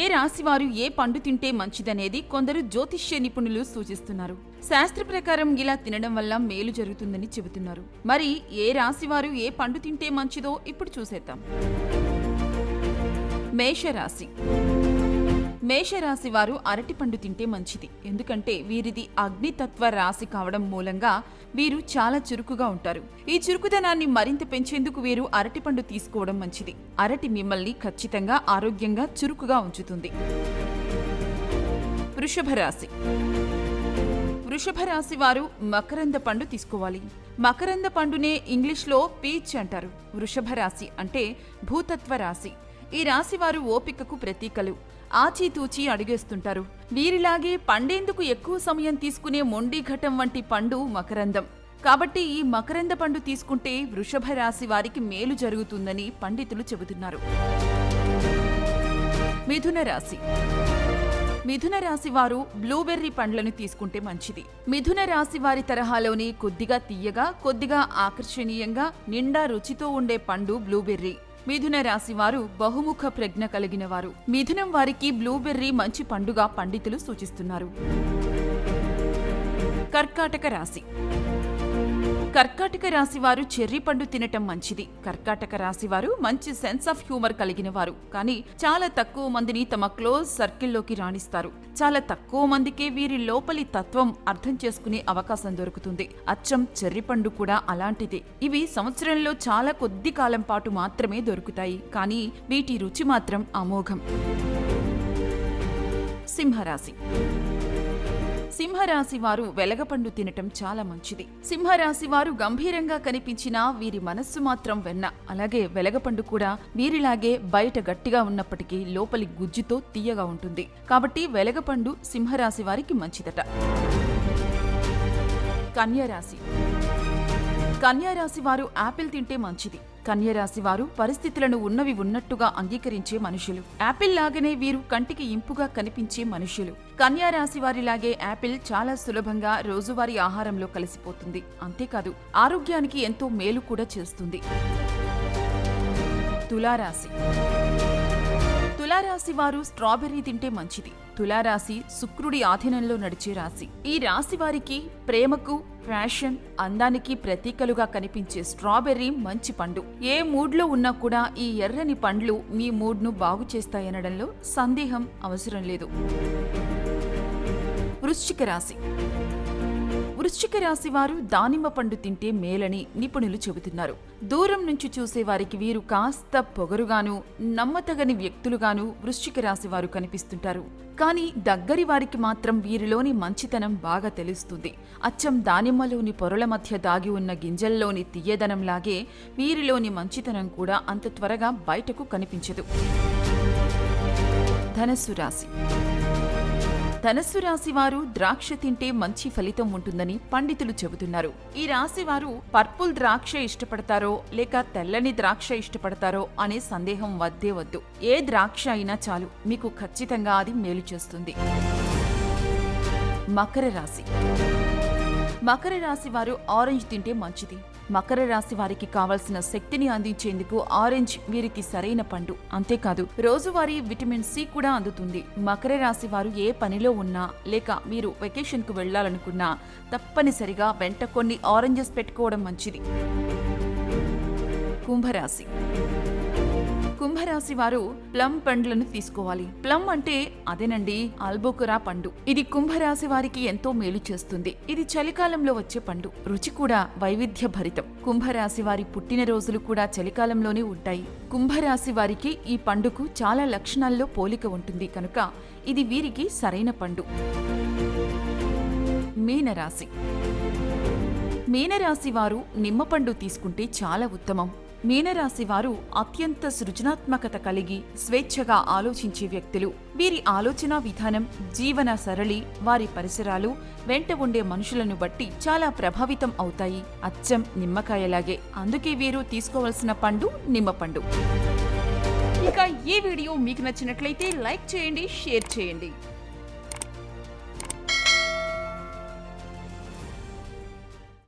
ఏ రాశివారు ఏ పండు తింటే మంచిదనేది కొందరు జ్యోతిష్య నిపుణులు సూచిస్తున్నారు. శాస్త్ర ప్రకారం ఇలా తినడం వల్ల మేలు జరుగుతుందని చెబుతున్నారు. మరి ఏ రాశివారు ఏ పండు తింటే మంచిదో ఇప్పుడు చూసేద్దాం. మేషరాశి మేషరాశి వారు అరటిపండు తింటే మంచిది. ఎందుకంటే వీరిది అగ్నితత్వ రాశి కావడం మూలంగా వీరు చాలా చురుకుగా ఉంటారు. ఈ చురుకుదనాన్ని మరింత పెంచేందుకు వీరు అరటిపండు తీసుకోవడం మంచిది. అరటి మిమ్మల్ని ఖచ్చితంగా ఆరోగ్యంగా చురుకుగా ఉంచుతుంది. వృషభ రాశి. వృషభ రాశి వారు మకరంద పండు తీసుకోవాలి. మకరంద పండునే ఇంగ్లీష్లో పీచ్ అంటారు. వృషభ రాశి అంటే భూతత్వ రాశి. ఈ రాశి వారు ఓపికకు ప్రతీకలు. ఆచితూచి అడుగేస్తుంటారు. వీరిలాగే పండేందుకు ఎక్కువ సమయం తీసుకునే మొండి ఘటం వంటి పండు మకరందం. కాబట్టి ఈ మకరంద పండు తీసుకుంటే వృషభ రాశి వారికి మేలు జరుగుతుందని పండితులు చెబుతున్నారు. మిథున రాశి. మిథున రాశి వారు బ్లూబెర్రీ పండ్లను తీసుకుంటే మంచిది. మిథున రాశి వారి తరహాలోని కొద్దిగా తీయగా కొద్దిగా ఆకర్షణీయంగా నిండా రుచితో ఉండే పండు బ్లూబెర్రీ. మిథున రాశి వారు బహుముఖ ప్రజ్ఞ కలిగిన వారు మిథునం వారికి బ్లూబెర్రీ మంచి పండుగ పండితులు సూచిస్తున్నారు. కర్కాటక రాశి. కర్కాటక రాశివారు చెర్రీ పండు తినటం మంచిది. కర్కాటక రాశివారు మంచి సెన్స్ ఆఫ్ హ్యూమర్ కలిగిన వారు కానీ చాలా తక్కువ మందిని తమ క్లోజ్ సర్కిల్లోకి రాణిస్తారు. చాలా తక్కువ మందికే వీరి లోపలి తత్వం అర్థం చేసుకునే అవకాశం దొరుకుతుంది. అచ్చం చెర్రీ పండు కూడా అలాంటిదే. ఇవి సంవత్సరంలో చాలా కొద్ది కాలం పాటు మాత్రమే దొరుకుతాయి. కానీ వీటి రుచి మాత్రం అమోఘం. సింహరాశి సింహరాశి వారు వెలగపండు తినటం చాలా మంచిది. సింహరాశి వారు గంభీరంగా కనిపించినా వీరి మనస్సు మాత్రం వెన్న. అలాగే వెలగపండు కూడా వీరిలాగే బయట గట్టిగా ఉన్నప్పటికీ లోపలి గుజ్జుతో తీయగా ఉంటుంది. కాబట్టి వెలగపండు సింహరాశి వారికి మంచిదట. కన్యరాశి కన్యారాశి వారు యాపిల్ తింటే మంచిది. కన్యరాశి వారు పరిస్థితులను ఉన్నవి ఉన్నట్టుగా అంగీకరించే మనుషులు. యాపిల్ లాగానే వీరు కంటికి ఇంపుగా కనిపించే మనుషులు. కన్యారాశి వారిలాగే యాపిల్ చాలా సులభంగా రోజువారీ ఆహారంలో కలిసిపోతుంది. అంతేకాదు ఆరోగ్యానికి ఎంతో మేలు కూడా చేస్తుంది. తులారాశి తులారాశి వారు స్ట్రాబెర్రీ తింటే మంచిది. తులారాశి శుక్రుడి ఆధీనంలో నడిచే రాశి. ఈ రాశి వారికి ప్రేమకు ఫ్యాషన్ అందానికి ప్రతీకలుగా కనిపించే స్ట్రాబెర్రీ మంచి పండు. ఏ మూడ్లో ఉన్నా కూడా ఈ ఎర్రని పండ్లు మీ మూడ్ను బాగు చేస్తాయనడంలో సందేహం అవసరం లేదు. వృశ్చిక రాశి. వృశ్చిక రాశి వారు దానిమ్మ పండు తింటే మేలని నిపుణులు చెబుతున్నారు. దూరం నుంచి చూసేవారికి వీరు కాస్త పొగరుగాను నమ్మతగని వ్యక్తులుగాను వృశ్చిక రాశి వారు కనిపిస్తుంటారు. కానీ దగ్గరి వారికి మాత్రం వీరిలోని మంచితనం బాగా తెలుస్తుంది. అచ్చం దానిమ్మలోని పొరల మధ్య దాగి ఉన్న గింజల్లోని తీయదనంలాగే వీరిలోని మంచితనం కూడా అంత త్వరగా బయటకు కనిపించదు. ధనస్సు రాశి ధనస్సు రాశి వారు ద్రాక్ష తింటే మంచి ఫలితం ఉంటుందని పండితులు చెబుతున్నారు. ఈ రాశి వారు పర్పుల్ ద్రాక్ష ఇష్టపడతారో లేక తెల్లని ద్రాక్ష ఇష్టపడతారో అనే సందేహం వద్దే వద్దు. ఏ ద్రాక్ష అయినా చాలు. మీకు ఖచ్చితంగా అది మేలు చేస్తుంది. మకర రాశి. మకర రాశి వారు ఆరెంజ్ తింటే మంచిది. మకర రాశి వారికి కావలసిన శక్తిని అందించేందుకు ఆరెంజ్ వీరికి సరైన పండు. అంతేకాదు రోజువారీ విటమిన్ సి కూడా అందుతుంది. మకర రాశి వారు ఏ పనిలో ఉన్నా లేక మీరు వెకేషన్కు వెళ్ళాలనుకున్నా తప్పనిసరిగా వెంట కొన్ని ఆరెంజెస్ పెట్టుకోవడం మంచిది. కుంభరాశి కుంభరాశి వారు ప్లమ్ పండ్లను తీసుకోవాలి. ప్లమ్ అంటే అదేనండి ఆల్బోకురా పండు. ఇది కుంభరాశి వారికి ఎంతో మేలు చేస్తుంది. ఇది చలికాలంలో వచ్చే పండు. రుచి కూడా వైవిధ్య భరితం కుంభరాశి వారి పుట్టినరోజులు కూడా చలికాలంలోనే ఉంటాయి. కుంభరాశి వారికి ఈ పండుకు చాలా లక్షణాల్లో పోలిక ఉంటుంది కనుక ఇది వీరికి సరైన పండు. మీనరాశి. మీనరాశి వారు నిమ్మపండు తీసుకుంటే చాలా ఉత్తమం. మీనరాశి వారు అత్యంత సృజనాత్మకత కలిగి స్వేచ్ఛగా ఆలోచించే వ్యక్తులు. వీరి ఆలోచన విధానం జీవన సరళి వారి పరిసరాలు వెంట ఉండే మనుషులను బట్టి చాలా ప్రభావితం అవుతాయి. అచ్చం నిమ్మకాయలాగే. అందుకే వీరు తీసుకోవలసిన పండు నిమ్మపండు ఇక ఈ వీడియో మీకు నచ్చినట్లయితే లైక్ చేయండి షేర్ చేయండి.